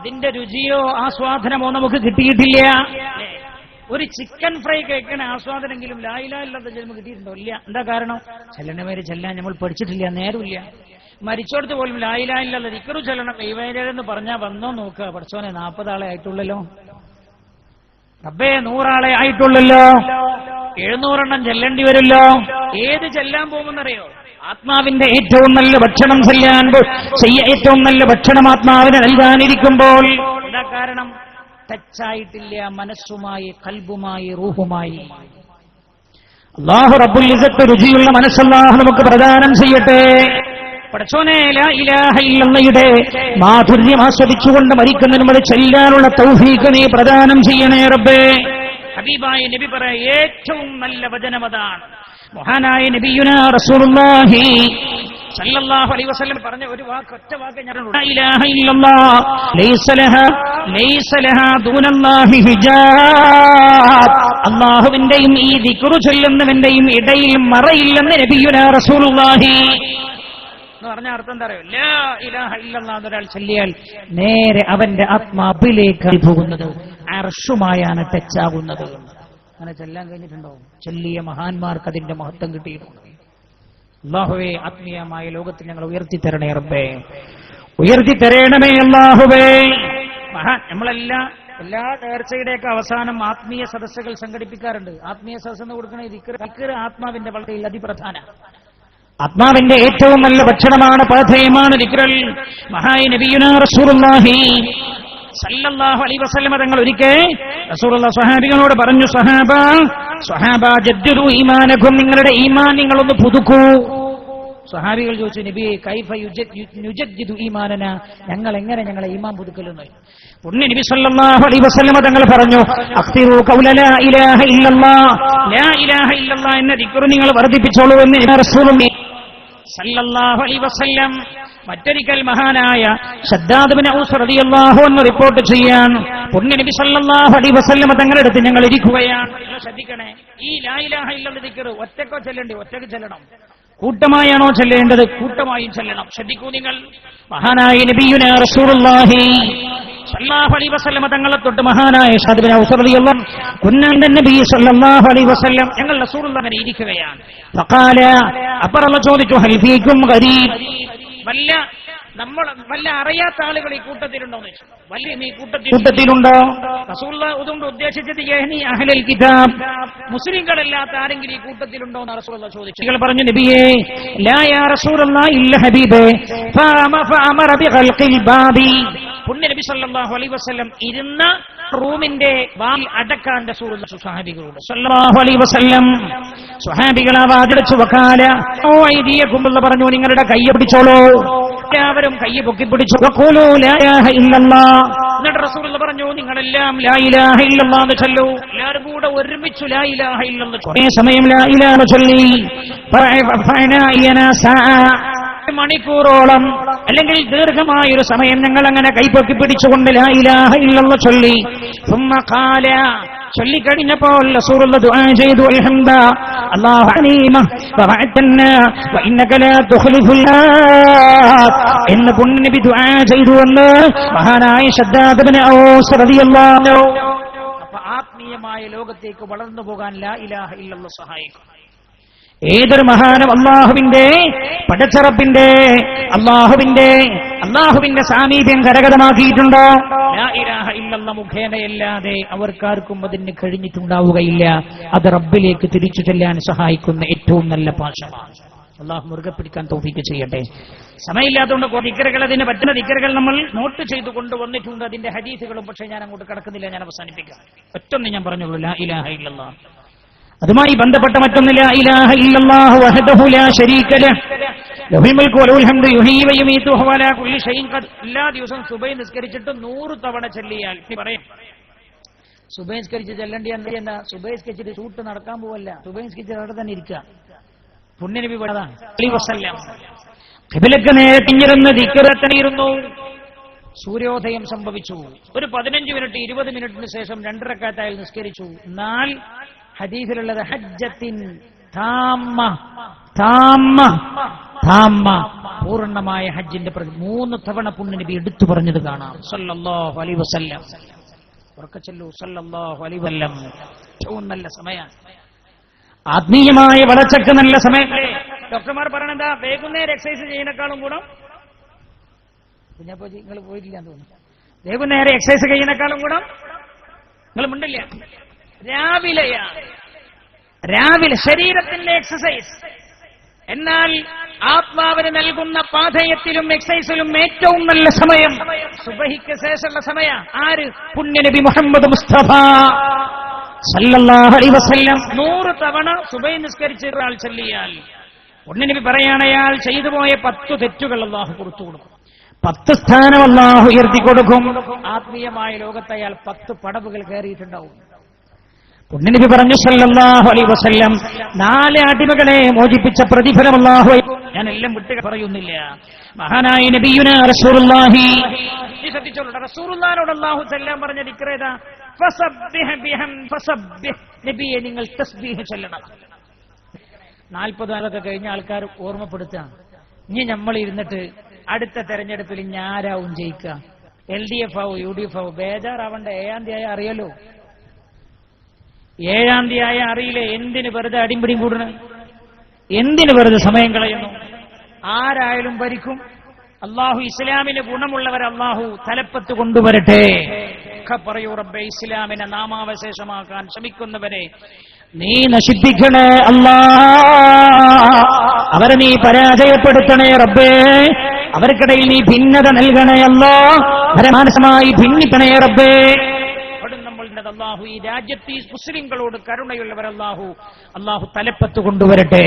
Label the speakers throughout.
Speaker 1: അതിന്റെ രുചിയോ ആസ്വാദനമോ നമുക്ക് കിട്ടിയിട്ടില്ല. ഒരു ചിക്കൻ ഫ്രൈ കഴിക്കണ ആസ്വാദനെങ്കിലും ലായിലായില്ലാത്ത ജന്മം കിട്ടിയിട്ടുണ്ടോ? ഇല്ല. എന്താ കാരണം? ചെല്ലണവര് ചെല്ലാൻ നമ്മൾ പഠിച്ചിട്ടില്ല നേരമില്ല. മരിച്ചോടത്ത് പോലും ലായില ഇല്ലാത്ത ദിക്കറു ചെല്ലണം. കൈവേരെന്ന് പറഞ്ഞാൽ വന്നോ നോക്കുക പഠിച്ചോനെ നാൽപ്പതാളെ ആയിട്ടുള്ളല്ലോ. റബ്ബേ നൂറാളെ ആയിട്ടുള്ളല്ലോ. എഴുന്നൂറെണ്ണം ചെല്ലേണ്ടി വരുമല്ലോ. ഏത് ചെല്ലാൻ പോകുമെന്നറിയോ? ആത്മാവിന്റെ ഏറ്റവും നല്ല ഭക്ഷണം ചെല്ലാൻ പോ- ചെയ്യ ഏറ്റവും നല്ല ഭക്ഷണം ആത്മാവിന് നൽകാനിരിക്കുമ്പോൾ. എന്താ കാരണം? ടച്ചായിട്ടില്ല മനസ്സുമായി കൽബുമായി റൂഹുമായി. അള്ളാഹു റബ്ബുൽ ഇസത്ത് രുചിയുള്ള മനസ്സല്ലാഹ് നമുക്ക് പ്രദാനം ചെയ്യട്ടെ. പടച്ചോനെ ലാ ഇലാഹ ഇല്ലല്ലയുടെ മാധുര്യം ആസ്വദിച്ചുകൊണ്ട് മരിക്കുന്നതിന് മുമ്പ് ചെല്ലാനുള്ള തൗഫീഖ് നീ പ്രദാനം ചെയ്യണേ റബ്ബേ. ഹബീബായ നബി പറയ ഏറ്റവും നല്ല വചനം അതാണ് മഹാനായ നബിയുന റസൂലുള്ളാഹി സല്ലല്ലാഹു അലൈഹി വസല്ലം പറഞ്ഞ ഒരു വാക്ക് ഒറ്റ വാക്ക് ഞാൻ ലാ ഇലാഹ ഇല്ലല്ലാഹ് ലൈസ ലഹാ ലൈസ ലഹാ ദൂനല്ലാഹി ഹിജാബ്. അല്ലാഹുവിന്റെയും ഈ ദിക്റു ചൊല്ലുന്നവന്റെയും ഇടയിൽ മറയില്ലെന്ന് നബിയുന റസൂലുള്ളാഹി. എന്ന് പറഞ്ഞ അർത്ഥം എന്താ അറിയോ? ലാ ഇലാഹ ഇല്ലല്ലാഹ് ഒരാൾ ചൊല്ലിയാൽ നേരെ അവന്റെ ആത്മാവിലേക്ക് പോകുന്നത് അർഷുമായാണ് ടച്ചാകുന്നത് അങ്ങനെ ചെല്ലാൻ കഴിഞ്ഞിട്ടുണ്ടോ? ചെല്ലിയ മഹാന്മാർക്ക് അതിന്റെ മഹത്വം കിട്ടിയിട്ടുണ്ട്. അള്ളാഹുവേ ആത്മീയമായ ലോകത്തിൽ ഞങ്ങൾ ഉയർത്തി തരണേ റബ്ബേ. ഉയർത്തി തരണമേ അള്ളാഹുവേ. മഹാ നമ്മളെല്ലാ എല്ലാ നേർച്ചയുടെയൊക്കെ അവസാനം ആത്മീയ സദസ്സുകൾ സംഘടിപ്പിക്കാറുണ്ട്. ആത്മീയ സദസ്സ് എന്ന് കൊടുക്കണ ദിക്കർ ആത്മാവിന്റെ വളരെ അതിപ്രധാന. ആത്മാവിന്റെ ഏറ്റവും നല്ല ഭക്ഷണമാണ് പാഥേയമാണ് ദിക്രൽ. മഹായ നബിയുനാ റസൂലുള്ളാഹി സല്ലല്ലാഹു അലൈഹി വസല്ലമ തങ്ങൾ ഒരിക്കൽ റസൂലുള്ള സ്വഹാബികളോട് പറഞ്ഞു സ്വഹാബ സ്വഹാബ ജദ്ദുരു ഈമാനക്കും നിങ്ങളുടെ ഈമാൻ നിങ്ങളൊന്ന് പുതുക്കൂ. സ്വഹാബികൾ ചോദിച്ചു നബി കൈഫ യുജദ്ദിദു ഈമാനന? ഞങ്ങൾ എങ്ങനെ ഞങ്ങളെ ഈമാൻ പുതുക്കലെന്ന്? പുണ്യ നബി സല്ലല്ലാഹു അലൈഹി വസല്ലമ തങ്ങൾ പറഞ്ഞു അഖ്തിറു ഖൗല ലാ ഇലാഹ ഇല്ലല്ലാഹ് ലാ ഇലാഹ ഇല്ലല്ലാഹ് എന്ന ദിക്ർ നിങ്ങൾ വർദ്ധിപ്പിച്ചോളൂ എന്ന് റസൂലുള്ളാഹി സല്ലല്ലാഹു അലൈഹി വസല്ലം മറ്റൊരിക്കൽ മഹാനായ അൻഹു റിപ്പോർട്ട് ചെയ്യാൻ പുണ്യനബി സല്ലല്ലാഹു അലൈഹി വസല്ലം തങ്ങളുടെ അടുത്ത് ഞങ്ങൾ ഇരിക്കുകയാണ്. ശ്രദ്ധിക്കണേ ഈ ലാ ഇലാഹ ഇല്ലല്ലാഹ് ദിക്ർ ഒറ്റക്കോ ചെല്ലണ്ടി ഒറ്റയ്ക്ക് ചെല്ലണം. കൂട്ടമായാണോ ചെല്ലേണ്ടത്? കൂട്ടമായും ചെല്ലണം. ശ്രദ്ധിക്കൂ നിങ്ങൾ. മഹാനായ നബിയുന റസൂലുള്ളാഹി തങ്ങളെ തൊട്ട് മഹാനായ നബി ഞങ്ങൾ ഇരിക്കുകയാണ്. അപ്പറല്ല ചോദിച്ചു ഗരീബ് വല്ല നമ്മൾ വല്ല അറിയാത്ത ആളുകൾ ഈ കൂട്ടത്തിലുണ്ടോ. വല്ല ഈ കൂട്ടത്തിൽ കൂട്ടത്തിലുണ്ടോ? റസൂള്ള ഇതുകൊണ്ട് ഉദ്ദേശിച്ചത് അഹ്ലൽ കിതാബ്. മുസ്ലിങ്ങളല്ലാത്ത ആരെങ്കിലും ഈ കൂട്ടത്തിലുണ്ടോ എന്ന് റസൂള്ള ചോദിച്ചു. നിങ്ങൾ പറഞ്ഞു നബിയേ ലാ യാ റസൂലല്ലാ ഇല്ല ഹബീബേ ഫഅമ ഫഅമറ ബിഖൽഖിൽ ബാബി. പുണ്യ നബി സല്ലാഹു അലൈ വസ്ലം ഇരുന്ന റൂമിന്റെ വാൽ അടക്കാൻ റസൂലുള്ള സുഹാബികളോട് സല്ലല്ലാഹു അലൈഹി വസല്ലം സുഹാബികൾ ആ വാതിടച്ചു വക്കാല ഓ ഐതിയെ കുമ്പെന്ന് പറഞ്ഞു നിങ്ങളുടെ കയ്യ പിടിച്ചോളൂ എല്ലാവരും കയ്യ പൊക്കി പിടിച്ചു എന്നിട്ട് റസൂലുള്ള പറഞ്ഞു നിങ്ങളെല്ലാം ലാ ഇലാഹ ഇല്ലല്ലാഹ് ചൊല്ലൂ എല്ലാവരും കൂടെ ഒരുമിച്ചു ലാ ഇലാഹ ഇല്ലല്ലാഹ് കുറേ സമയം ലാ ഇലാഹ ചൊല്ലി എട്ട് മണിക്കൂറോളം അല്ലെങ്കിൽ ദീർഘമായ ഒരു സമയം ഞങ്ങൾ അങ്ങനെ കൈപ്പൊക്കി പിടിച്ചുകൊണ്ട് ലായിലാഹ ചൊല്ലി. കാല ചൊല്ലിക്കഴിഞ്ഞപ്പോൾ റസൂലുള്ള ദുആ ചെയ്തു. അൽഹംദ അല്ലാഹു വഇന്നക എന്ന് പുണ്യനബി ദുആ ചെയ്തു എന്ന് മഹാനായ ഷദ്ദാദ് ആത്മീയമായ ലോകത്തേക്ക് വളർന്നു പോകാൻ ലാ ഇലാഹ ഇല്ലല്ലോ സഹായിക്കും. ഏതൊരു മഹാനം അള്ളാഹുവിന്റെ പടച്ചറപ്പിന്റെ അള്ളാഹുവിന്റെ അള്ളാഹുവിന്റെ സാമീപ്യം കരകതമാക്കിയിട്ടുണ്ടോ ലാ ഇലാഹ ഇല്ലല്ലാഹ് മുഖേനയല്ലാതെ അവർക്കാർക്കും അതിന് കഴിഞ്ഞിട്ടുണ്ടാവുകയില്ല. അത് റബ്ബിലേക്ക് തിരിച്ചു ചെല്ലാൻ സഹായിക്കുന്ന ഏറ്റവും നല്ല പാശമാണ് അള്ളാഹു മുറുകെ പിടിക്കാൻ തോഫിക്ക് ചെയ്യട്ടെ. സമയമില്ലാത്തതുകൊണ്ട് കുറേ ദിക്കറുകൾ അതിന് പറ്റുന്ന ദിക്കറുകൾ നമ്മൾ നോട്ട് ചെയ്തു കൊണ്ടുവന്നിട്ടുണ്ട്. അതിന്റെ ഹദീസുകളും പക്ഷേ ഞാൻ അങ്ങോട്ട് കിടക്കുന്നില്ല. ഞാൻ അവസാനിപ്പിക്കാം. ഒറ്റൊന്ന് ഞാൻ പറഞ്ഞോളൂ ലാ ഇലാഹ ഇല്ലല്ലാഹ് അതുമായി ബന്ധപ്പെട്ട മറ്റൊന്നില്ല ഇലാഹ ഇല്ലല്ലാഹു വഹദഹു ലാ ശരീക ലഹ്. ലഹുൽ മുൽക്കു ഹംദു യുഹീ വയുമീതു വഹുവ അലാ കുല്ലി ഷൈഇൻ ഖദ് എല്ലാ ദിവസവും സുബൈ നിസ്കരിച്ചിട്ട് നൂറ് തവണ ചൊല്ലിയാൽ. പറയും. സുബൈ നിസ്കരിച്ച് ചെല്ലേണ്ടി എന്താ നിസ്കരിച്ചിട്ട് ഷൂട്ട് നടക്കാൻ പോവല്ല. സുബൈ നിസ്കരിച്ച് അവിടെ തന്നെ ഇരിക്കുക പുണ്യനബി വസല്ലം. ഖിബിലക്ക് നേരെ തിഞ്ഞിരുന്ന് ദിക്കറത്തണിയിരുന്നു സൂര്യോദയം സംഭവിച്ചു. ഒരു പതിനഞ്ച് മിനിറ്റ് ഇരുപത് മിനിറ്റിന് ശേഷം രണ്ടരക്കാറ്റായി നിസ്കരിച്ചു. എന്നാൽ ഹദീസിലുള്ളത് ഹജ്ജത്തിൻ താമ്മ താമ്മ താമ്മ പൂർണമായ ഹജ്ജിന്റെ മൂന്ന് തവണ പുണ്യനബി എടുത്തു പറഞ്ഞത് കാണാം. സല്ലല്ലാഹു അലൈഹി വസല്ലം. ഉറക്കച്ചൊല്ലു സല്ലല്ലാഹു അലൈഹി വസല്ലം. ഏറ്റവും നല്ല സമയമാണ് ആത്മീയമായ വളർച്ചക്ക് നല്ല സമയം. ഡോക്ടർമാർ പറയണെന്താ വൈകുന്നേരം എക്സസൈസ് ചെയ്യുന്നേക്കാളും ഗുണം കുഞ്ഞാപ്പോജി നിങ്ങൾ പോയിട്ടില്ല തോന്നുന്നു. വൈകുന്നേരം എക്സസൈസ് ചെയ്യുന്നേക്കാളും ഗുണം നിങ്ങൾ മുണ്ടില്ല. രാവിലെയാണ്. രാവിലെ ശരീരത്തിന്റെ എക്സസൈസ് എന്നാൽ ആത്മാവിന് നൽകുന്ന പാഥയത്തിലും എക്സൈസിലും ഏറ്റവും നല്ല സമയം സുബഹിക്ക് ശേഷമുള്ള സമയ ആര്? പുണ്യനബി മുഹമ്മദ് മുസ്തഫ. സല്ലല്ലാഹു അലൈഹി വസല്ലം. നൂറ് തവണ സുബൈ നിസ്കരിച്ച ഒരാൾ ചൊല്ലിയാൽ പുണ്യനബി പറയാണയാൾ ചെയ്തു പോയ പത്ത് തെറ്റുകൾ അള്ളാഹു പുറത്തു കൊടുക്കും. പത്ത് സ്ഥാനം അള്ളാഹു ഉയർത്തി കൊടുക്കും. ആത്മീയമായ ലോകത്ത് അയാൾ പത്ത് പടവുകൾ കയറിയിട്ടുണ്ടാവും. പുണ്യനബി പറഞ്ഞു സല്ലല്ലാഹു അലൈഹി വസല്ലം നാല് അടിമകളെ മോചിപ്പിച്ച പ്രതിഫലം അല്ലാഹു ഞാൻ എല്ലാം വിട്ട് പറയുന്നില്ല. മഹാനായ നബിയുന റസൂറുല്ലാഹി ശ്രദ്ധിച്ചോളൂ റസൂലുള്ളാഹിനോട് അല്ലാഹു ചെല്ലാൻ പറഞ്ഞ ഫസബ്ബിഹ് നബിയെ നിങ്ങൾ തസ്ബീഹ് ചൊല്ലണം. നാൽപ്പത് നാളൊക്കെ കഴിഞ്ഞ ആൾക്കാർ ഓർമ്മപ്പെടുത്താം ഇനി നമ്മൾ ഇരുന്നിട്ട് അടുത്ത തെരഞ്ഞെടുപ്പിൽ ആരാവും ജയിക്കുക? എൽ ഡി എഫ് ആവോ യു ഡി എഫ് ആവോ? ബേജാറാവണ്ട? ഏഴാം തീയതി ആയ അറിയല്ലോ ഏഴാം തീയതി ആയ അറിയില്ലേ? എന്തിന് വെറുതെ അടിമ്പിടിയും കൂടണ്? എന്തിന് വെറുതെ സമയം കളയുന്നു? ആരായാലും ഭരിക്കും. അള്ളാഹു ഇസ്ലാമിന് ഗുണമുള്ളവർ അള്ളാഹു തലപ്പത്ത് കൊണ്ടുവരട്ടെ. പറയൂ റബ്ബെ ഇസ്ലാമിനെ നാമാവശേഷമാക്കാൻ ശ്രമിക്കുന്നവരെ നീ നശിപ്പിക്കണേ അല്ലാ. അവരെ നീ പരാജയപ്പെടുത്തണേ റബ്ബേ. അവർക്കിടയിൽ നീ ഭിന്നത നൽകണേ അല്ലോ. അവരെ മാനസമായി ഭിന്നിക്കണേ റബ്ബേ. നമ്മളുടെ അള്ളാഹു ഈ രാജ്യത്ത് ഈ മുസ്ലിങ്ങളോട് കരുണയുള്ളവർ അള്ളാഹു. അള്ളാഹു തലപ്പത്ത് കൊണ്ടുവരട്ടെ.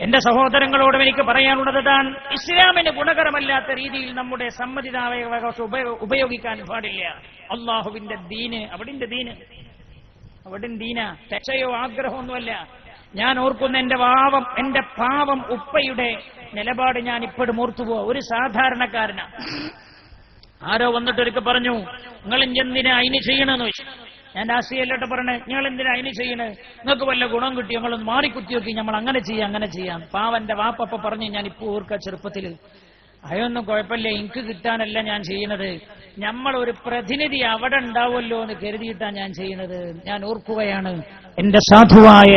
Speaker 1: എന്റെ സഹോദരങ്ങളോടും എനിക്ക് പറയാനുള്ളത് താൻ ഇസ്ലാമിന് ഗുണകരമല്ലാത്ത രീതിയിൽ നമ്മുടെ സമ്മതിദാവകാശ ഉപയോഗിക്കാൻ പാടില്ല. അള്ളാഹുവിന്റെ ദീന് അവിടിന്റെ ദീന്. അവിടെ ദീന. തെച്ചയോ ആഗ്രഹമൊന്നുമല്ല. ഞാൻ ഓർക്കുന്ന എന്റെ പാവം എന്റെ പാവം ഉപ്പയുടെ നിലപാട് ഞാൻ ഇപ്പോഴും ഓർത്തുപോവാ ഒരു സാധാരണക്കാരനാ. ആരോ വന്നിട്ട് ഒരിക്കൽ പറഞ്ഞു നിങ്ങൾ എന്തിനാ അതിന് ചെയ്യണമെന്ന് ചോദിച്ചു. ഞാൻ രാഷ്ട്രീയല്ലോട്ട് പറഞ്ഞേ നിങ്ങൾ എന്തിനാ അതിന് ചെയ്യണേ? നിങ്ങൾക്ക് വല്ല ഗുണം കിട്ടി ഞങ്ങളൊന്ന് മാറിക്കുത്തി നോക്കി നമ്മൾ അങ്ങനെ ചെയ്യാം അങ്ങനെ ചെയ്യാം. പാവന്റെ വാപ്പപ്പ പറഞ്ഞു ഞാൻ ഇപ്പൊ ഓർക്ക ചെറുപ്പത്തിൽ അതൊന്നും കുഴപ്പമില്ല എനിക്ക് കിട്ടാനല്ല ഞാൻ ചെയ്യുന്നത്. നമ്മൾ ഒരു പ്രതിനിധി അവിടെ ഉണ്ടാവുമല്ലോ എന്ന് കരുതിയിട്ടാണ് ഞാൻ ചെയ്യുന്നത്. ഞാൻ ഓർക്കുകയാണ് എന്റെ സാധുവായ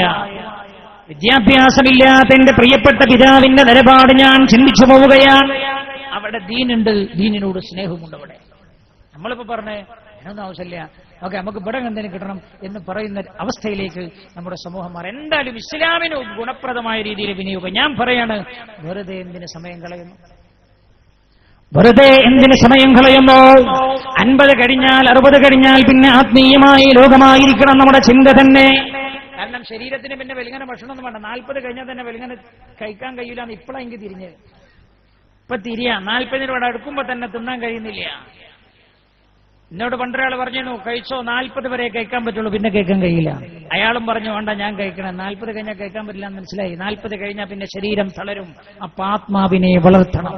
Speaker 1: വിദ്യാഭ്യാസമില്ലാത്ത എന്റെ പ്രിയപ്പെട്ട പിതാവിന്റെ നിലപാട് ഞാൻ ചിന്തിച്ചു പോവുകയാണ്. അവിടെ ദീനുണ്ട് ദീനിനോട് സ്നേഹമുണ്ട് അവിടെ. നമ്മളിപ്പോ പറഞ്ഞേ അതിനൊന്നും ആവശ്യമില്ല. ഓക്കെ നമുക്ക് ഇവിടെ എന്തിനു കിട്ടണം എന്ന് പറയുന്ന അവസ്ഥയിലേക്ക് നമ്മുടെ സമൂഹം മാറി. എന്തായാലും ഇസ്ലാമിന് ഗുണപ്രദമായ രീതിയിൽ വിനിയോഗം. ഞാൻ പറയാണ് വെറുതെ എന്തിന് സമയം കളയുന്നു? വെറുതെ എന്തിന് സമയം കളയുന്നു? അൻപത് കഴിഞ്ഞാൽ അറുപത് കഴിഞ്ഞാൽ പിന്നെ ആത്മീയമായി ലോകമായിരിക്കണം നമ്മുടെ ചിന്ത തന്നെ. കാരണം ശരീരത്തിന് പിന്നെ വെലുങ്ങന ഭക്ഷണമൊന്നും വേണ്ട. നാൽപ്പത് കഴിഞ്ഞാൽ തന്നെ വെലുങ്ങന കഴിക്കാൻ കഴിയില്ല എന്ന് ഇപ്പോഴാണ് എനിക്ക് തിരിഞ്ഞത് ഇപ്പൊ തിരിയാ. നാൽപ്പതിന് ഇവിടെ അടുക്കുമ്പോ തന്നെ തിന്നാൻ കഴിയുന്നില്ല. എന്നോട് പണ്ടൊരാൾ പറഞ്ഞു കഴിച്ചോ നാൽപ്പത് വരെ കഴിക്കാൻ പറ്റുള്ളൂ പിന്നെ കഴിക്കാൻ കഴിയില്ല. അയാളും പറഞ്ഞു വേണ്ട ഞാൻ കഴിക്കണം. നാൽപ്പത് കഴിഞ്ഞാൽ കഴിക്കാൻ പറ്റില്ല എന്ന് മനസ്സിലായി. നാൽപ്പത് കഴിഞ്ഞാൽ പിന്നെ ശരീരം തളരും. അപ്പൊ ആത്മാവിനെ വളർത്തണം.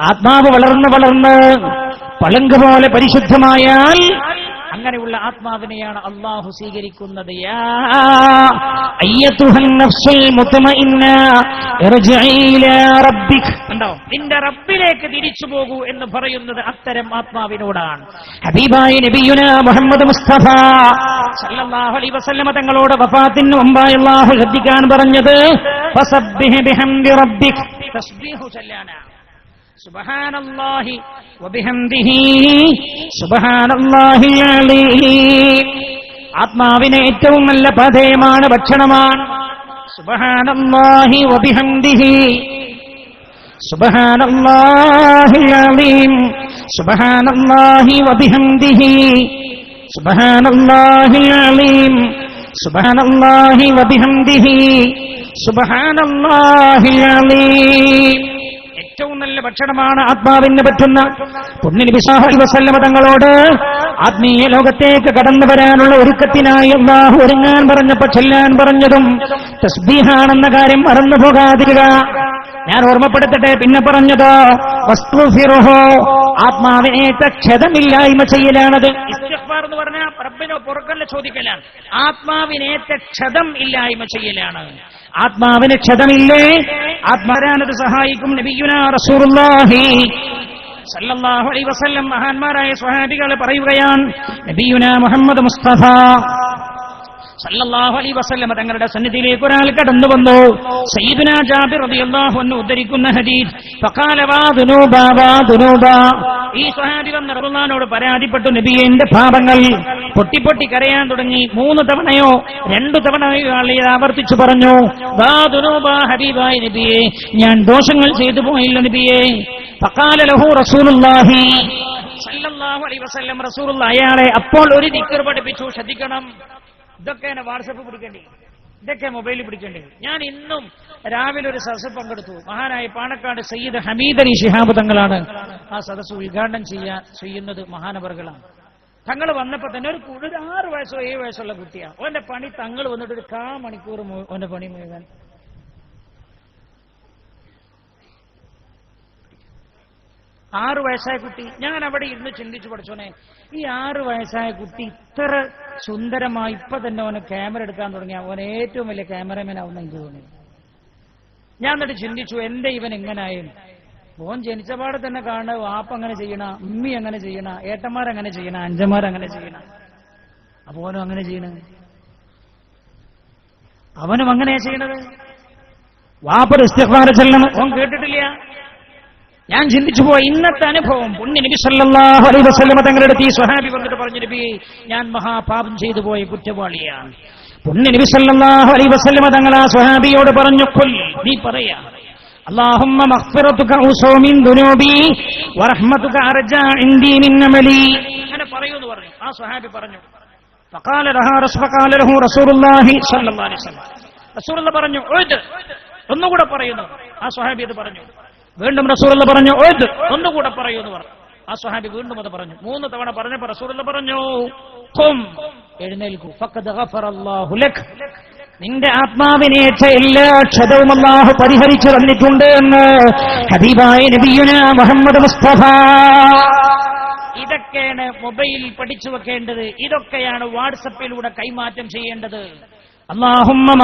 Speaker 1: ആത്മാവ് വളർന്ന് വളർന്ന് പളുങ്ക് പോലെ പരിശുദ്ധമായാൽ അങ്ങനെയുള്ള ആത്മാവിനെയാണ് അള്ളാഹു സ്വീകരിക്കുന്നത്. നിന്റെ റബ്ബിലേക്ക് തിരിച്ചു പോകൂ എന്ന് പറയുന്നത് അത്തരം ആത്മാവിനോടാണ്. ഹബീബായ നബിയുന മുഹമ്മദ് മുസ്തഫ സല്ലല്ലാഹു അലൈഹി വസല്ലമ തങ്ങളോട് വഫാത്തിന് മുമ്പായി അള്ളാഹു ശ്രദ്ധിക്കാൻ പറഞ്ഞത് തസ്ബീഹു ചൊല്ലാനാണ് سبحان الله وبحمده سبحان الله العليم ആത്മാവിന് ഏറ്റവും നല്ല പതയമാണ് ഭക്ഷണമാണ് സുബഹാനല്ലാഹി വബിഹംദിഹി സുബഹാനല്ലാഹി അലീം സുബഹാനല്ലാഹി വബിഹംദിഹി സുബഹാനല്ലാഹി അലീം സുബഹാനല്ലാഹി വബിഹംദിഹി സുബഹാനല്ലാഹി അലീം ഏറ്റവും നല്ല ഭക്ഷണമാണ് ആത്മാവിന് പറ്റുന്ന പൊന്നിന് സാഹി വസല്ലമ തങ്ങളോട് ആത്മീയ ലോകത്തേക്ക് കടന്നു വരാനുള്ള ഒരുക്കത്തിനായി അള്ളാഹു ഒരുങ്ങാൻ പറഞ്ഞപ്പോ ചെല്ലാൻ പറഞ്ഞതും തസ്ബീഹാണെന്ന കാര്യം മറന്നു പോകാതിരിക. ഞാൻ ഓർമ്മപ്പെടുത്തട്ടെ പിന്നെ പറഞ്ഞതോ വസ്തുഫിറുഹോ ആത്മാവിനേറ്റ ക്ഷതമില്ലായ്മ ചെയ്യലാണത്. ഇസ്തിഗ്ഫാർ എന്ന് പറഞ്ഞാൽ റബ്ബിനോ പുറക്കല്ല ചോദിക്കലാണ്. ആത്മാവിനേറ്റ ക്ഷതം ഇല്ലായ്മ ചെയ്യലാണ്. ആത്മാവിന് ക്ഷതമില്ലേ? ആത്മാരാനത് സഹായിക്കും നബിയുന റസൂറുല്ലാഹി സല്ലല്ലാഹു അലൈഹി വസല്ലം മഹാന്മാരായ സ്വഹാബികൾ പറയുകയാണ് നബിയുന മുഹമ്മദ് മുസ്തഫ. സല്ലല്ലാഹു അലൈഹി വസല്ലം തങ്ങളുടെ സന്നിധിയിലേക്ക് ഒരാൾ കടന്നു വന്നു. സയ്യിദുന ജാബിർ റളിയല്ലാഹു അൻഹു ഉദ്ധരിക്കുന്ന ഹദീസ് ഫഖാല വാ ദുനൂബ വാ ഈ സ്വഹാബി വന്ന റബുല്ലാനോട് പരാതിപ്പെട്ടു നബിയേന്റെ പാപങ്ങൾ പൊട്ടി പൊട്ടി കരയാൻ തുടങ്ങി. മൂന്ന് തവണയോ രണ്ടു തവണയോ ആൾ ആവർത്തിച്ചു പറഞ്ഞു ഹബീബായ നബിയെ ഞാൻ ദോഷങ്ങൾ ചെയ്തു പോയില്ല നബിയെ. ഫഖാല ലഹു റസൂലുല്ലാഹി സല്ലല്ലാഹു അലൈഹി വസല്ലം റസൂലുള്ള അയാളെ അപ്പോൾ ഒരു ദിക്കർ പഠിപ്പിച്ചു ശ്രദ്ധിക്കണം. എന്നെ വാട്സപ്പ് പിടിക്കേണ്ടി ഇതൊക്കെ മൊബൈലിൽ പിടിക്കേണ്ടി ഞാൻ ഇന്നും രാവിലെ ഒരു സദസ് പങ്കെടുത്തു. മഹാനായ പാണക്കാട് സയ്യിദ് ഹമീദ് അലി ഷിഹാബ് തങ്ങളാണ് ആ സദസ്സ് ഉദ്ഘാടനം ചെയ്യാൻ ചെയ്യുന്നത് മഹാനവറുകളാണ്. തങ്ങൾ വന്നപ്പോ തന്നെ ഒരു ഒരു ആറ് വയസ്സോ ഏഴ് വയസ്സുള്ള കുട്ടിയാണ് ഓന്റെ പണി തങ്ങൾ വന്നിട്ട് ഒരു കാ മണിക്കൂർ ഓന്റെ പണി മുഴുവൻ. ആറു വയസ്സായ കുട്ടി. ഞാൻ അവിടെ ഇരുന്ന് ചിന്തിച്ചു പഠിച്ചോനെ ഈ ആറ് വയസ്സായ കുട്ടി ഇത്ര സുന്ദരമായി ഇപ്പൊ തന്നെ ഓനെ ക്യാമറ എടുക്കാൻ തുടങ്ങിയ. ഓൻ ഏറ്റവും വലിയ ക്യാമറമാൻ ആവുന്ന എനിക്ക് തോന്നി ഞാൻ എന്നിട്ട് ചിന്തിച്ചു എന്റെ ഇവൻ എങ്ങനായും ഓൻ ജനിച്ചപാടെ തന്നെ കാണുക വാപ്പ അങ്ങനെ ചെയ്യണ ഉമ്മി അങ്ങനെ ചെയ്യണ ഏട്ടന്മാരങ്ങനെ ചെയ്യണ അഞ്ചന്മാരങ്ങനെ ചെയ്യണ. അപ്പൊ ഓനും അങ്ങനെ ചെയ്യണ. അവനും അങ്ങനെയാ ചെയ്യണത്. ഇസ്തിഗ്ഫാർ ചെല്ലണം. ഓൻ കേട്ടിട്ടില്ല. ഞാൻ ചിന്തിച്ചു പോയ ഇന്നത്തെ അനുഭവം. പുണ്യ നബി വസല്ലമ തങ്ങളുടെ ഈ സ്വഹാബി വന്നിട്ട് പറഞ്ഞു നബി ഞാൻ മഹാപാപം ചെയ്തു പോയ കുറ്റവാളിയാണ്. പുണ്യ നബി സല്ലല്ലാഹു അലൈഹി വസല്ലമ തങ്ങൾ ആ സ്വഹാബിയോട് പറഞ്ഞു കൊൽ നീ പറയാ اللهم مغفرتك أوسع من ذنوبي ورحمتك أرجى عندي من عملي അങ്ങനെ പറയൂ എന്ന് പറഞ്ഞു ആ സ്വഹാബി പറഞ്ഞു فقال لها رسول فقال له رسول الله صلى الله عليه وسلم റസൂൽ പറഞ്ഞു ഒഴുത് ഒന്നുകൂടെ പറയുന്നു ആ സ്വഹാബി അത് പറഞ്ഞു വീണ്ടും റസൂലുള്ള പറഞ്ഞു ഒഴുത് ഒന്നുകൂടെ പറയൂ എന്ന് പറഞ്ഞു ആ സ്വഹാബി വീണ്ടും അത് പറഞ്ഞു. മൂന്ന് തവണ പറഞ്ഞപ്പോ റസൂലുള്ള പറഞ്ഞു എഴുന്നേൽക്കൂ. നിന്റെ ആത്മാവിനെ എല്ലാ ക്ഷതവും അള്ളാഹു പരിഹരിച്ചു തന്നിട്ടുണ്ട് എന്ന് ഹബീബായ നബിയുന മുഹമ്മദ് മുസ്തഫ. ഇതൊക്കെയാണ് മൊബൈൽ പഠിച്ചു വെക്കേണ്ടത്. ഇതൊക്കെയാണ് വാട്സപ്പിലൂടെ കൈമാറ്റം ചെയ്യേണ്ടത്. അള്ളാഹുമ്മ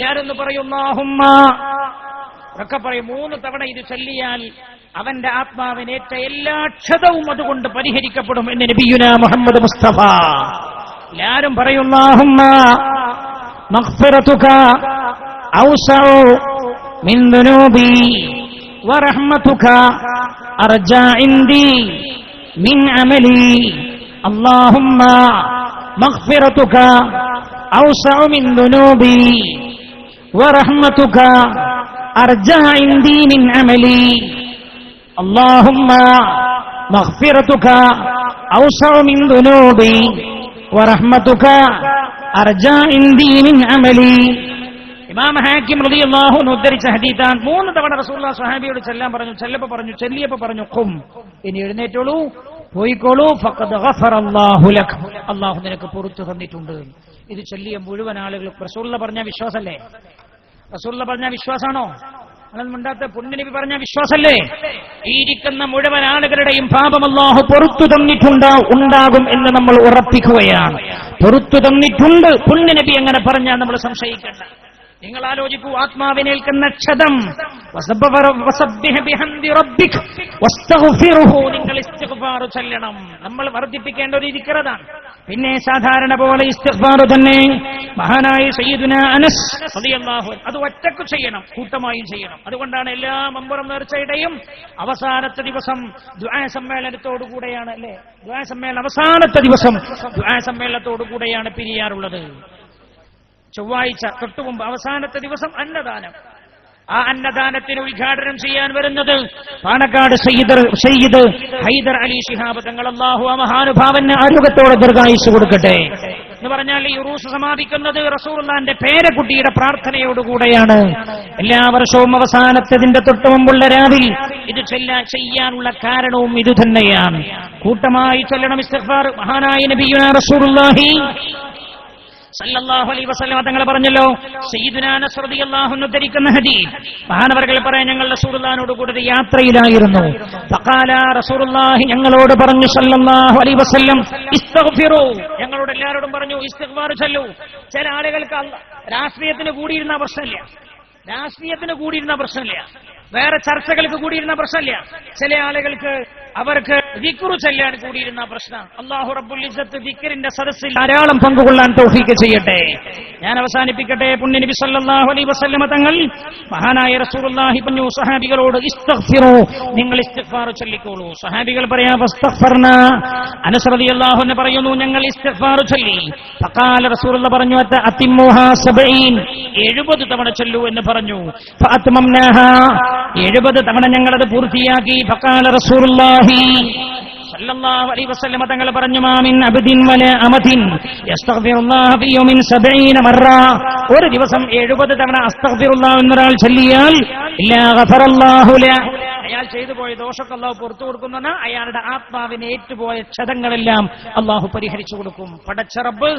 Speaker 1: ഞാനൊന്ന് പറയുന്നാഹുമ്മ ഒക്കെ പറയും മൂന്ന് തവണ ഇത് ചൊല്ലിയാൽ അവന്റെ ആത്മാവിനേറ്റ എല്ലാ ക്ഷതവും അതുകൊണ്ട് പരിഹരിക്കപ്പെടും എന്ന് നബിയുന മുഹമ്മദ് മുസ്തഫ. എല്ലാരും പറയുന്നാഹുമ്മ മഖ്ഫിറതുക മിൻ ദുനൂബി വറഹ്മതുക അർജാ മിൻ مغفرتك أوسع من ذنوبي ورحمتك أرجى عندي من عملي اللهم مغفرتك أوسع من ذنوبي ورحمتك أرجى عندي من عملي ഇമാം ഹാക്കിം റളിയല്ലാഹു അൻഹു ഉദ്ധരിച്ച ഹദീത്താൻ മൂന്ന് തവണ റസൂലുള്ളാഹി സ്വഹാബിയോട് ചെല്ലാൻ പറഞ്ഞു ചെല്ലപ്പോ പറഞ്ഞു ചെല്ലിയപ്പോ പറഞ്ഞു ഖും ഇനി എഴുന്നേറ്റോളൂ പോയിക്കോളൂ. അള്ളാഹു നിനക്ക് പുറത്തു തന്നിട്ടുണ്ട്. ഇത് ചൊല്ലിയ മുഴുവൻ ആളുകൾ റസൂലുള്ള പറഞ്ഞ വിശ്വാസല്ലേ? റസൂലുള്ള പറഞ്ഞ വിശ്വാസാണോ മിണ്ടാത്ത പുണ്യനബി പറഞ്ഞ വിശ്വാസല്ലേ? ഈരിക്കുന്ന മുഴുവൻ ആളുകളുടെയും പാപം അള്ളാഹു പുറത്തു തന്നിട്ടുണ്ട് ഉണ്ടാകും എന്ന് നമ്മൾ ഉറപ്പിക്കുകയാണ്. പുറത്തു തന്നിട്ടുണ്ട്. പുണ്യനബി അങ്ങനെ പറഞ്ഞാൽ നമ്മൾ സംശയിക്കേണ്ട. നിങ്ങൾ ആലോചിക്കൂ ആത്മാവിനേൽക്കുന്ന ക്ഷതം. നിങ്ങൾ ഇസ്തിഗ്ഫാർ ചൊല്ലണം. നമ്മൾ വർദ്ധിപ്പിക്കേണ്ട ഒരു ഇരിക്കറതാണ്. പിന്നെ സാധാരണ പോലെ ഇസ്തിഗ്ഫാർ തന്നെ മഹാനായ സയ്യിദുന അനസ് അത് ഒറ്റയ്ക്ക് ചെയ്യണം കൂട്ടമായും ചെയ്യണം. അതുകൊണ്ടാണ് എല്ലാ മെമ്പറും നേർച്ചയുടെയും അവസാനത്തെ ദിവസം ദുആ സമ്മേളനത്തോടു കൂടെയാണ് അല്ലേ? ദുആ സമ്മേളനം അവസാനത്തെ ദിവസം ദുആ സമ്മേളനത്തോടു കൂടെയാണ് പിരിയാറുള്ളത്. ചൊവ്വാഴ്ച തൊട്ടു മുമ്പ് അവസാനത്തെ ദിവസം അന്നദാനം. ആ അന്നദാനത്തിന് ഉദ്ഘാടനം ചെയ്യാൻ വരുന്നത് പാണക്കാട് സയ്യിദ് സയ്യിദ് ഹൈദർ അലി ശിഹാബ് തങ്ങൾ അള്ളാഹു ആ മഹാനുഭാവന് ആരോഗ്യത്തോടെ ദീർഘായുസ് കൊടുക്കട്ടെ എന്ന് പറഞ്ഞാൽ ഈ ഉറൂസ് സമാപിക്കുന്നത് റസൂർലാന്റെ പേരക്കുട്ടിയുടെ പ്രാർത്ഥനയോടുകൂടെയാണ്. എല്ലാ വർഷവും അവസാനത്തതിന്റെ തൊട്ടു മുമ്പുള്ള രാവിൽ ഇത് ചെല്ലാൻ ചെയ്യാനുള്ള കാരണവും ഇതുതന്നെയാണ്. കൂട്ടമായി ചൊല്ലണം ഇസ്തിഗ്ഫാർ മഹാനായ നബിയുന റസൂലുള്ളാഹി സല്ലല്ലാഹു അലൈഹി വസല്ലം തങ്ങൾ പറഞ്ഞല്ലോ സയ്യിദുനാ അനസ് റളിയല്ലാഹു അൻഹു ധരിക്കുന്ന ഹദീസ് മഹാനവർകൾ പറയാൻ ഞങ്ങൾ റസൂലുള്ളാഹിനോട് കൂടെ യാത്രയിലായിരുന്നു. ഫഖാല റസൂലുള്ളാഹി ഞങ്ങളോട് പറഞ്ഞു സല്ലല്ലാഹു അലൈഹി വസല്ലം ഇസ്തഗ്ഫിറു. ഞങ്ങളോട് എല്ലാവരോടും പറഞ്ഞു ഇസ്തിഗ്ഫാർ ചൊല്ലു. ചില ആളുകൾക്ക് രാഷ്ട്രീയത്തിന് കൂടിയിരുന്ന പ്രശ്നമില്ല. രാഷ്ട്രീയത്തിന് കൂടിയിരുന്ന പ്രശ്നമില്ല. വേറെ ചർച്ചകൾക്ക് കൂടിയിരുന്ന പ്രശ്നമില്ല. ചില ആളുകൾക്ക് അവർക്ക് ദിക്റു ചെല്ലാൻ കൂടിയിരുന്ന പ്രശ്നം. അള്ളാഹു റബ്ബുൽ ഇസ്സത്ത് ദിക്റിന്റെ സദസ്സിൽ ധാരാളം പങ്കുകൊള്ളാൻ തോഫീക്ക് ചെയ്യട്ടെ. ഞാൻ അവസാനിപ്പിക്കട്ടെ. പുണ്യ നബി സല്ലല്ലാഹു അലൈഹി വസല്ലമ തങ്ങൾ മഹാനായ റസൂലുള്ളാഹി പറഞ്ഞു സഹാബികളോട് ഇസ്തഗ്ഫിറു. നിങ്ങൾ ഇസ്തിഗ്ഫാർ ചൊല്ലിക്കോളൂ. സഹാബികൾ പറയാ വസ്തഗ്ഫർന. അനസ് റളിയല്ലാഹു അൻഹു പറയുന്നു ഞങ്ങൾ ഇസ്തിഗ്ഫാർ ചൊല്ലി. ഫഖാല റസൂലുള്ള പറഞ്ഞു അത്ത അതിമ്മുഹാ സബഈൻ. 70 തവണ ചൊല്ലൂ എന്ന് പറഞ്ഞു. 70 തവണ ഞങ്ങളത് പൂർത്തിയാക്കി. ഫക്കാല വസല്ലമ തങ്ങൾ പറഞ്ഞു മാമിൻ അബിദിൻ വല അമതിൻ യസ്തഗ്ഫിറുല്ലാഹ ഫി യൗമിൻ 70 മറ ഒരു ദിവസം 70 തവണ അസ്തഗ്ഫിറുല്ലാഹ് എന്നൊരാൾ ചൊല്ലിയാൽ അയാൾ ചെയ്തു പോയ ദോഷമൊക്കെ അള്ളാഹു പുറത്തു കൊടുക്കുന്ന അയാളുടെ ആത്മാവിനെ ഏറ്റുപോയ ക്ഷതങ്ങളെല്ലാം അള്ളാഹു പരിഹരിച്ചു കൊടുക്കും. പടച്ചറബ്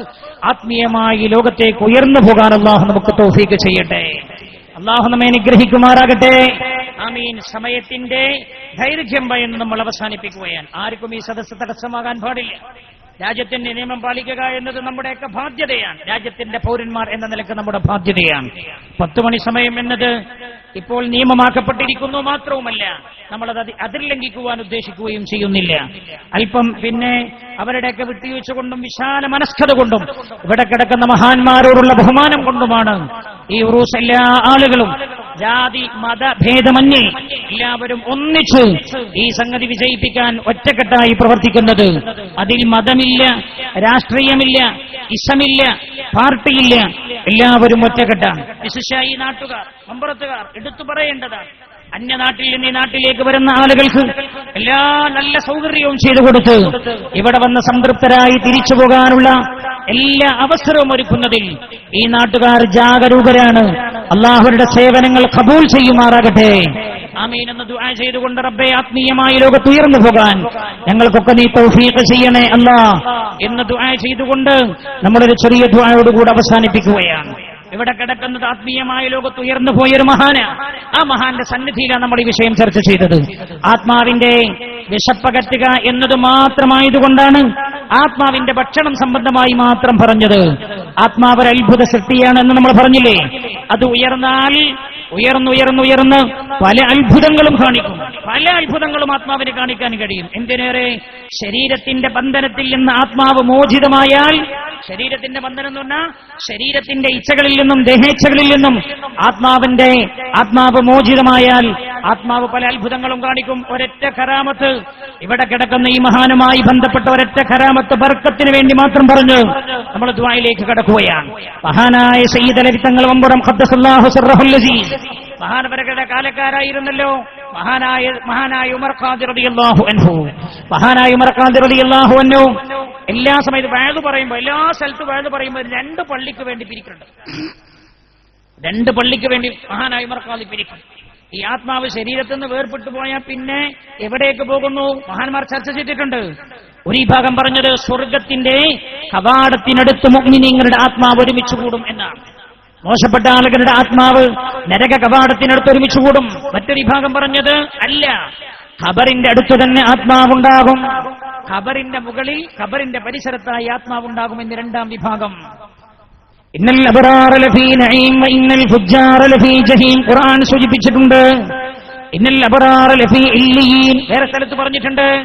Speaker 1: ആത്മീയമായി ലോകത്തേക്ക് ഉയർന്നു പോകാൻ അള്ളാഹു നമുക്ക് തോഫീക്ക് ചെയ്യട്ടെ. അള്ളാഹു നമ്മെ അനുഗ്രഹിക്കുമാറാകട്ടെ. ആമീൻ. സമയത്തിന്റെ ദൈർഘ്യം ഭയന്ന് നമ്മൾ അവസാനിപ്പിക്കുകയാണ്. ആർക്കും ഈ സദസ്സ് തടസ്സമാകാൻ പാടില്ല. രാജ്യത്തിന്റെ നിയമം പാലിക്കുക എന്നത് നമ്മുടെയൊക്കെ ബാധ്യതയാണ്. രാജ്യത്തിന്റെ പൗരന്മാർ എന്ന നിലയ്ക്ക് നമ്മുടെ ബാധ്യതയാണ്. പത്ത് മണി സമയം എന്നത് ഇപ്പോൾ നിയമമാക്കപ്പെട്ടിരിക്കുന്നു മാത്രവുമല്ല നമ്മളത് അതി- അതിർ ലംഘിക്കുവാൻ ഉദ്ദേശിക്കുകയും ചെയ്യുന്നില്ല. അല്പം പിന്നെ അവരുടെയൊക്കെ വിട്ടുവീഴ്ച വിശാല മനസ്കത കൊണ്ടും ഇവിടെ കിടക്കുന്ന മഹാന്മാരോടുള്ള ബഹുമാനം കൊണ്ടുമാണ് ഈ ഉറൂസ് എല്ലാ ആളുകളും ജാതി മത ഭേദമന്യേ എല്ലാവരും ഒന്നിച്ച് ഈ സംഗതി വിജയിപ്പിക്കാൻ ഒറ്റക്കെട്ടായി പ്രവർത്തിക്കുന്നത്. അതിൽ മതമില്ല രാഷ്ട്രീയമില്ല ഇസമില്ല പാർട്ടിയില്ല. എല്ലാവരും ഒറ്റക്കെട്ടാണ്. വിശിഷ്യ ഈ നാട്ടുകാർ മമ്പുറത്തുകാർ എടുത്തു പറയേണ്ടതാണ്. അന്യനാട്ടിൽ നിന്ന് ഈ നാട്ടിലേക്ക് വരുന്ന ആളുകൾക്ക് എല്ലാ നല്ല സൗകര്യവും ചെയ്തു കൊടുത്ത് ഇവിടെ വന്ന് സംതൃപ്തരായി തിരിച്ചു പോകാനുള്ള എല്ലാ അവസരവും ഒരുക്കുന്നതിൽ ഈ നാട്ടുകാർ ജാഗരൂകരാണ്. അള്ളാഹുരുടെ സേവനങ്ങൾ കബൂൽ ചെയ്യുമാറാകട്ടെ. ആമീൻ എന്ന് ദുആ ചെയ്തുകൊണ്ട് റബ്ബെ ആത്മീയമായി ലോകത്ത് ഉയർന്നു പോകാൻ ഞങ്ങൾക്കൊക്കെ നീ തൗഫീഖ് ചെയ്യണേ അല്ലാ. എന്ന് ദുആ ചെയ്തുകൊണ്ട് നമ്മളൊരു ചെറിയ ദുആയോടുകൂടി അവസാനിപ്പിക്കുകയാണ്. ഇവിടെ കിടക്കുന്നത് ആത്മീയമായ ലോകത്ത് ഉയർന്നു പോയൊരു മഹാന. ആ മഹാന്റെ സന്നിധിയിലാണ് നമ്മൾ ഈ വിഷയം ചർച്ച ചെയ്തത്. ആത്മാവിന്റെ വിശപ്പകറ്റുക എന്നത് മാത്രമായതുകൊണ്ടാണ് ആത്മാവിന്റെ ഭക്ഷണം സംബന്ധമായി മാത്രം പറഞ്ഞത്. ആത്മാവ് ഒരു അത്ഭുത സൃഷ്ടിയാണ് എന്ന് നമ്മൾ പറഞ്ഞില്ലേ? അത് ഉയർന്നാൽ ഉയർന്നുയർന്നുയർന്ന് പല അത്ഭുതങ്ങളും കാണിക്കും. പല അത്ഭുതങ്ങളും ആത്മാവിന് കാണിക്കാൻ കഴിയും. എന്തിനേറെ? ശരീരത്തിന്റെ ബന്ധനത്തിൽ നിന്ന് ആത്മാവ് മോചിതമായാൽ ശരീരത്തിന്റെ ബന്ധനം എന്ന് പറഞ്ഞാൽ ശരീരത്തിന്റെ ഇച്ഛകളിൽ നിന്നും ദേഹേച്ഛകളിൽ നിന്നും ആത്മാവിന്റെ ആത്മാവ് മോചിതമായാൽ ആത്മാവ് പല അത്ഭുതങ്ങളും കാണിക്കും. ഒരൊറ്റ കരാമത്ത്. ഇവിടെ കിടക്കുന്ന ഈ മഹാനുമായി ബന്ധപ്പെട്ട ഒരൊറ്റ കരാമത്ത് ബർക്കത്തിന് വേണ്ടി മാത്രം പറഞ്ഞു നമ്മൾ ദ്വായിലേക്ക് കടക്കുകയാണ്. മഹാനായ സയ്യിദ് അലവിത്തങ്ങൾ വമ്പുറം മഹാനവരകളുടെ കാലക്കാരായിരുന്നല്ലോ. മഹാനായ മഹാനായ ഉമർ ഖാദിർ റളിയല്ലാഹു അൻഹു. മഹാനായ ഉമർ ഖാദിർ റളിയല്ലാഹു അൻഹു. എല്ലാ സമയത്ത് വയത് പറയുമ്പോൾ എല്ലാ സ്ഥലത്തും വയത് പറയുമ്പോൾ രണ്ട് പള്ളിക്ക് വേണ്ടി പിരിക്കുന്നുണ്ട് രണ്ട് പള്ളിക്ക് വേണ്ടി മഹാനായ ഉമർ ഖാദി പിരിക്കും. ഈ ആത്മാവ് ശരീരത്തിൽ നിന്ന് വേർപെട്ടു പോയാൽ പിന്നെ എവിടേക്ക് പോകുന്നു? മഹാന്മാർ ചർച്ച ചെയ്തിട്ടുണ്ട്. ഒരു വിഭാഗം പറഞ്ഞത് സ്വർഗത്തിന്റെ കവാടത്തിനടുത്ത് മുഗ്മിനീങ്ങളുടെ ആത്മാവ് ഒരുമിച്ച് കൂടും എന്നാണ്. മോശപ്പെട്ട ആളുകളുടെ ആത്മാവ് നരക കവാടത്തിനടുത്ത് ഒരുമിച്ച് കൂടും. മറ്റൊരു വിഭാഗം പറഞ്ഞത് അല്ല. ഖബറിന്റെ അടുത്ത് തന്നെ ആത്മാവുണ്ടാകും. ഖബറിന്റെ മുകളിൽ ഖബറിന്റെ പരിസരത്തായി ആത്മാവുണ്ടാകും എന്ന് രണ്ടാം വിഭാഗം. ഖുർആൻ സൂചിപ്പിച്ചിട്ടുണ്ട്. വേറെ സ്ഥലത്ത് പറഞ്ഞിട്ടുണ്ട്.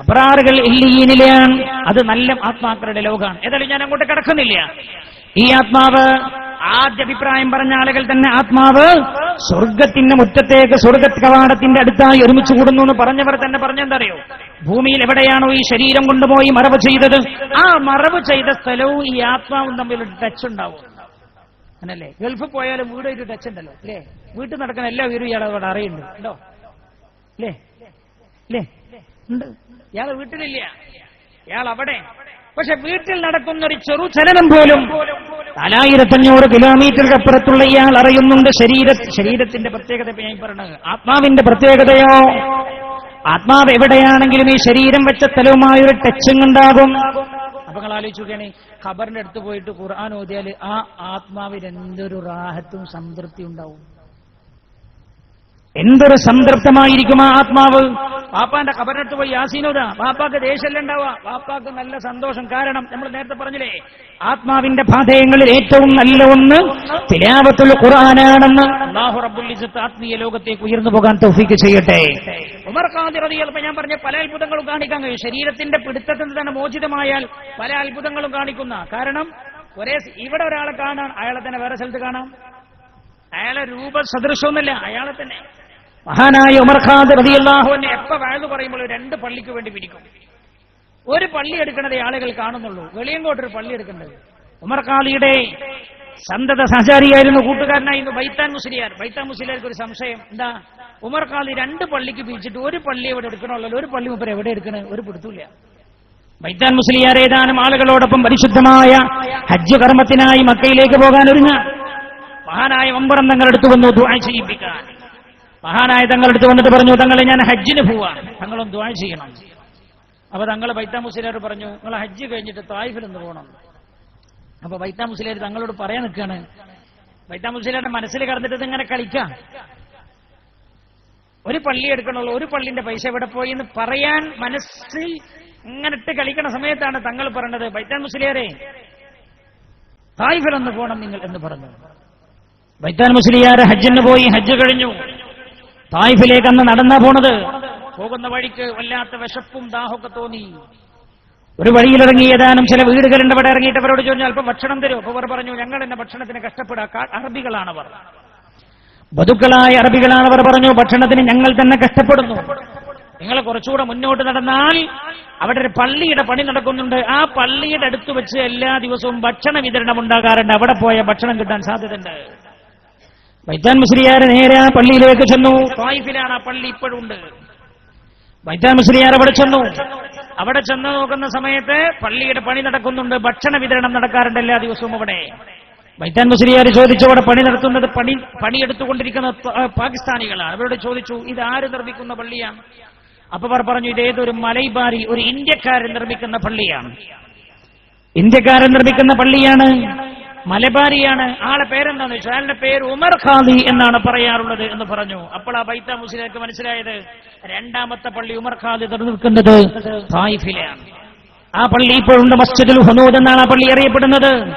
Speaker 1: അബറാറുകൾ ഇല്ലീനിലാണ് അത് നല്ല ആത്മാക്കളുടെ ലോകമാണ് ഏതായാലും ഞാൻ അങ്ങോട്ട് കിടക്കുന്നില്ല. ഈ ആത്മാവ് ആദ്യ അഭിപ്രായം പറഞ്ഞ ആളുകൾ തന്നെ ആത്മാവ് സ്വർഗത്തിന്റെ മുറ്റത്തേക്ക് സ്വർഗ കവാടത്തിന്റെ അടുത്തായി ഒരുമിച്ച് കൂടുന്നു എന്ന് പറഞ്ഞവർ തന്നെ പറഞ്ഞെന്തറിയോ ഭൂമിയിൽ എവിടെയാണോ ഈ ശരീരം കൊണ്ടുപോയി മറവ് ചെയ്തത്? ആ മറവ് ചെയ്ത സ്ഥലവും ഈ ആത്മാവും തമ്മിൽ ഒരു ടച്ച് ഉണ്ടാവും. അങ്ങനല്ലേ? ഗൾഫിൽ പോയാലും വീട് ഒരു ടച്ച് ഉണ്ടല്ലോ അല്ലേ? വീട്ടിൽ നടക്കുന്ന എല്ലാ വീരും ഇയാളെ അവിടെ അറിയുന്നുണ്ട്. ഉണ്ടോ? അല്ലേ അല്ലേ ഉണ്ട്. ഇയാൾ വീട്ടിലില്ല. ഇയാൾ അവിടെ. പക്ഷെ വീട്ടിൽ നടക്കുന്ന ഒരു ചെറു ചലനം പോലും നാലായിരത്തഞ്ഞൂറ് കിലോമീറ്റർ അപ്പുറത്തുള്ള ഇയാൾ അറിയുന്നുണ്ട്. ശരീര ശരീരത്തിന്റെ പ്രത്യേകത ഞാൻ പറഞ്ഞത്. ആത്മാവിന്റെ പ്രത്യേകതയോ? ആത്മാവ് എവിടെയാണെങ്കിലും ഈ ശരീരം വെച്ച തലവുമായൊരു ടച്ചിങ് ഉണ്ടാകും അപ്പൊ നിങ്ങൾ ആലോചിക്കുകയാണ് ഖബറിന്റെ അടുത്ത് പോയിട്ട് ഖുർആൻ ഓതിയാൽ ആ ആത്മാവിൽ എന്തൊരു റാഹത്തും സംതൃപ്തി ഉണ്ടാവും. എന്തൊരു സംതൃപ്തമായിരിക്കും ആ ആത്മാവ്? പാപ്പാന്റെ കബറിനടുത്ത് പോയി യാസീനോദ പാപ്പാക്ക് ദേഷ്യല്ല ഉണ്ടാവുക പാപ്പാക്ക് നല്ല സന്തോഷം. കാരണം നമ്മൾ നേരത്തെ പറഞ്ഞില്ലേ ആത്മാവിന്റെ പാതയങ്ങളിൽ ഏറ്റവും നല്ല ഒന്ന് തിലാവത്തുൽ ഖുർആനാണെന്ന്. ഇസ്സത്ത് ആത്മീയ ലോകത്തേക്ക് ഉയർന്നു പോകാൻ തൗഫീക്ക് ചെയ്യട്ടെ. ഉമർ റളിയല്ലാഹു ഞാൻ പറഞ്ഞ പല അത്ഭുതങ്ങളും കാണിക്കാൻ കഴിയും. ശരീരത്തിന്റെ പിടുത്തത്തിൽ തന്നെ മോചിതമായാൽ പല അത്ഭുതങ്ങളും കാണിക്കുന്ന. കാരണം ഒരേ ഇവിടെ ഒരാളെ കാണാൻ അയാളെ തന്നെ വേറെ സ്ഥലത്ത് കാണാം. അയാളെ രൂപ സദൃശമൊന്നുമില്ല അയാളെ തന്നെ. മഹാനായ ഉമർ ഖാദ് റതിയല്ലാഹുവിനെ എപ്പ വഴുതു പറയുമ്പോൾ രണ്ട് പള്ളിക്ക് വേണ്ടി പിടിക്കും. ഒരു പള്ളി എടുക്കുന്നത് ആളുകൾ കാണുന്നുള്ളൂ. വെളിയങ്കോട്ട് ഒരു പള്ളി എടുക്കുന്നത് ഉമർ ഖാലിയുടെ സന്തത സഹചാരിയായിരുന്നു കൂട്ടുകാരനായിരുന്നു ബൈത്താൻ മുസ്ലിയാർ. ബൈത്താൻ മുസ്ലിയാർക്ക് ഒരു സംശയം. എന്താ? ഉമർ ഖാലി രണ്ട് പള്ളിക്ക് പിരിച്ചിട്ട് ഒരു പള്ളി എവിടെ എടുക്കണമല്ലോ ഒരു പള്ളി മുപ്പര എവിടെ എടുക്കണേ? ഒരു പിടുത്തൂല്ല ബൈത്താൻ മുസ്ലിയാർ ഏതാനും ആളുകളോടൊപ്പം പരിശുദ്ധമായ ഹജ്ജ് കർമ്മത്തിനായി മക്കയിലേക്ക് പോകാൻ ഒരുങ്ങ മഹാനായ വമ്പറം തങ്ങളെടുത്ത് വന്നു ദ്വാ ചെയ്യിപ്പിക്കാൻ. മഹാനായ തങ്ങളെടുത്ത് വന്നിട്ട് പറഞ്ഞു തങ്ങളെ ഞാൻ ഹജ്ജിന് പോവാണ്. തങ്ങളും ദ്വാ ചെയ്യണം. അപ്പൊ തങ്ങൾ ബൈത്താ മുസ്ലിയാർ പറഞ്ഞു നിങ്ങൾ ഹജ്ജ് കഴിഞ്ഞിട്ട് തായിഫിൽ ഒന്ന് പോകണം അപ്പൊ ബൈത്താ മുസ്ലിയാർ തങ്ങളോട് പറയാൻ നിൽക്കുകയാണ് ബൈത്താ മുസ്ലിയാരുടെ മനസ്സിൽ കടന്നിട്ട് ഇങ്ങനെ കളിക്കാം. ഒരു പള്ളി എടുക്കണുള്ളൂ ഒരു പള്ളിന്റെ പൈസ എവിടെ പോയി എന്ന് പറയാൻ മനസ്സിൽ ഇങ്ങനെ ഇട്ട് കളിക്കണ സമയത്താണ് തങ്ങൾ പറഞ്ഞത് ബൈത്താൻ മുസ്ലിയാരെ തായിഫിൽ ഒന്ന് പോകണം നിങ്ങൾ എന്ന് പറഞ്ഞു ബൈത്താൻ മുസ്ലിയാർ ഹജ്ജിന് പോയി ഹജ്ജ് കഴിഞ്ഞു. തായിഫിലേക്ക് അന്ന് നടന്നാ പോണത്. പോകുന്ന വഴിക്ക് വല്ലാത്ത വിശപ്പും ദാഹമൊക്കെ തോന്നി. ഒരു വഴിയിലിറങ്ങി ഏതാനും ചില വീടുകളുണ്ട് അവിടെ ഇറങ്ങിയിട്ട് അവരോട് ചോദിച്ചു അല്പം ഭക്ഷണം തരും? അപ്പൊ അവർ പറഞ്ഞു ഞങ്ങൾ എന്നെ ഭക്ഷണത്തിന് കഷ്ടപ്പെടാ കാ- അറബികളാണവർ. ബതുക്കളായ അറബികളാണവർ പറഞ്ഞു ഭക്ഷണത്തിന് ഞങ്ങൾ തന്നെ കഷ്ടപ്പെടുന്നു. നിങ്ങൾ കുറച്ചുകൂടെ മുന്നോട്ട് നടന്നാൽ അവിടെ ഒരു പള്ളിയുടെ പണി നടക്കുന്നുണ്ട്. ആ പള്ളിയുടെ അടുത്ത് വെച്ച് എല്ലാ ദിവസവും ഭക്ഷണ വിതരണം ഉണ്ടാകാറുണ്ട്. അവിടെ പോയ ഭക്ഷണം കിട്ടാൻ സാധ്യതയുണ്ട്. ബൈത്താൻ മുസ്ലിയാർ നേരെ ആ പള്ളിയിലേക്ക് ചെന്നു. തായിഫിലാണ് ആ പള്ളി ഇപ്പോഴും ഉണ്ട് വൈദാൻ മുസ്ലിയാർ അവിടെ ചെന്നു. അവിടെ ചെന്ന് നോക്കുന്ന സമയത്ത് പള്ളിയുടെ പണി നടക്കുന്നുണ്ട്. ഭക്ഷണ വിതരണം നടക്കാറുണ്ട് എല്ലാ ദിവസവും അവിടെ. വൈദാൻ മുസ്ലിയാർ ചോദിച്ചു അവിടെ പണി നടത്തുന്നത് പണി പണിയെടുത്തുകൊണ്ടിരിക്കുന്ന പാകിസ്ഥാനികളാണ്. അവരോട് ചോദിച്ചു ഇത് ആര് നിർമ്മിക്കുന്ന പള്ളിയാണ്? അപ്പൊ അവർ പറഞ്ഞു ഇതേതൊരു മലൈബാരി ഒരു ഇന്ത്യക്കാരൻ നിർമ്മിക്കുന്ന പള്ളിയാണ്. ഇന്ത്യക്കാരൻ നിർമ്മിക്കുന്ന പള്ളിയാണ്. മലബാരിയാണ്. ആളെ പേരെന്താന്ന് വെച്ചാൽ അയാളുടെ പേര് ഉമർ ഖാദി എന്നാണ് പറയാറുള്ളത് എന്ന് പറഞ്ഞു. അപ്പോൾ ആ ബൈത്ത മുസ്ലിങ്ങൾക്ക് മനസ്സിലായത് രണ്ടാമത്തെ പള്ളി ഉമർ ഖാദി നിർമ്മിക്കുന്നത് തായിഫിലാണ്. ആ പള്ളി ഇപ്പോഴുണ്ട് മസ്ജിദുൽ ഹനൂദ് എന്നാണ് ആ പള്ളി അറിയപ്പെടുന്നത്.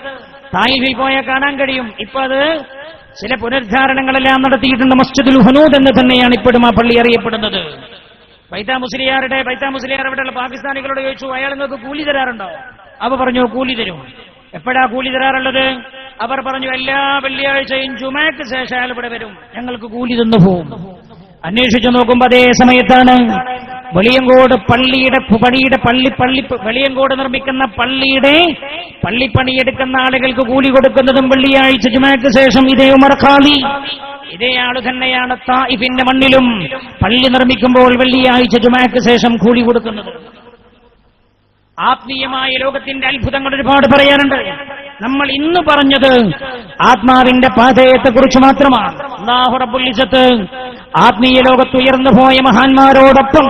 Speaker 1: തായിഫിൽ പോയാൽ കാണാൻ കഴിയും. ഇപ്പൊ അത് ചില പുനരുദ്ധാരണങ്ങളെല്ലാം നടത്തിയിട്ടുണ്ട് മസ്ജിദുൽ ഹനൂദ് എന്ന് തന്നെയാണ് ഇപ്പോഴും ആ പള്ളി അറിയപ്പെടുന്നത്. ബൈത്താ മുസ്ലിയാരുടെ ബൈത്താ മുസ്ലിയാർ അവിടെയുള്ള പാകിസ്ഥാനികളോട് ചോദിച്ചു അയാൾ നിങ്ങൾക്ക് കൂലി തരാറുണ്ടോ? അവ പറഞ്ഞു കൂലി തരും. എപ്പോഴാ കൂലി തരാറുള്ളത്? അവർ പറഞ്ഞു എല്ലാ വെള്ളിയാഴ്ചയും ജുമാക്ക് ശേഷം അയാൾ ഇവിടെ വരും. ഞങ്ങൾക്ക് കൂലി തന്നു പോവും. അന്വേഷിച്ചു നോക്കുമ്പോ അതേ സമയത്താണ് വെളിയങ്കോട് പള്ളിയുടെ പണിയുടെ പള്ളി പള്ളി വെളിയങ്കോട് നിർമ്മിക്കുന്ന പള്ളിയുടെ പള്ളിപ്പണിയെടുക്കുന്ന ആളുകൾക്ക് കൂലി കൊടുക്കുന്നതും വെള്ളിയാഴ്ച ജുമാക്ക് ശേഷം ഇതേ ഉമർ ഖാലി. ഇതേ ആൾ തന്നെയാണ് തായിഫിന്റെ മണ്ണിലും പള്ളി നിർമ്മിക്കുമ്പോൾ വെള്ളിയാഴ്ച ജുമാക്ക് ശേഷം കൂലി കൊടുക്കുന്നത്. ആത്മീയമായ ലോകത്തിന്റെ അത്ഭുതങ്ങൾ ഒരുപാട് പറയാനുണ്ട്. നമ്മൾ ഇന്ന് പറഞ്ഞത് ആത്മാവിന്റെ പാതയത്തെ കുറിച്ച് മാത്രമാണ്. അള്ളാഹു റബ്ബുൽ ഇസ്സത്ത് ആത്മീയ ലോകത്ത് ഉയർന്നു പോയ മഹാന്മാരോടൊപ്പം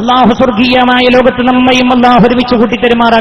Speaker 1: അള്ളാഹു സ്വർഗീയമായ ലോകത്ത് നമ്മയും അള്ളാഹു ഒരുമിച്ച് കൂട്ടിത്തരുമാറാ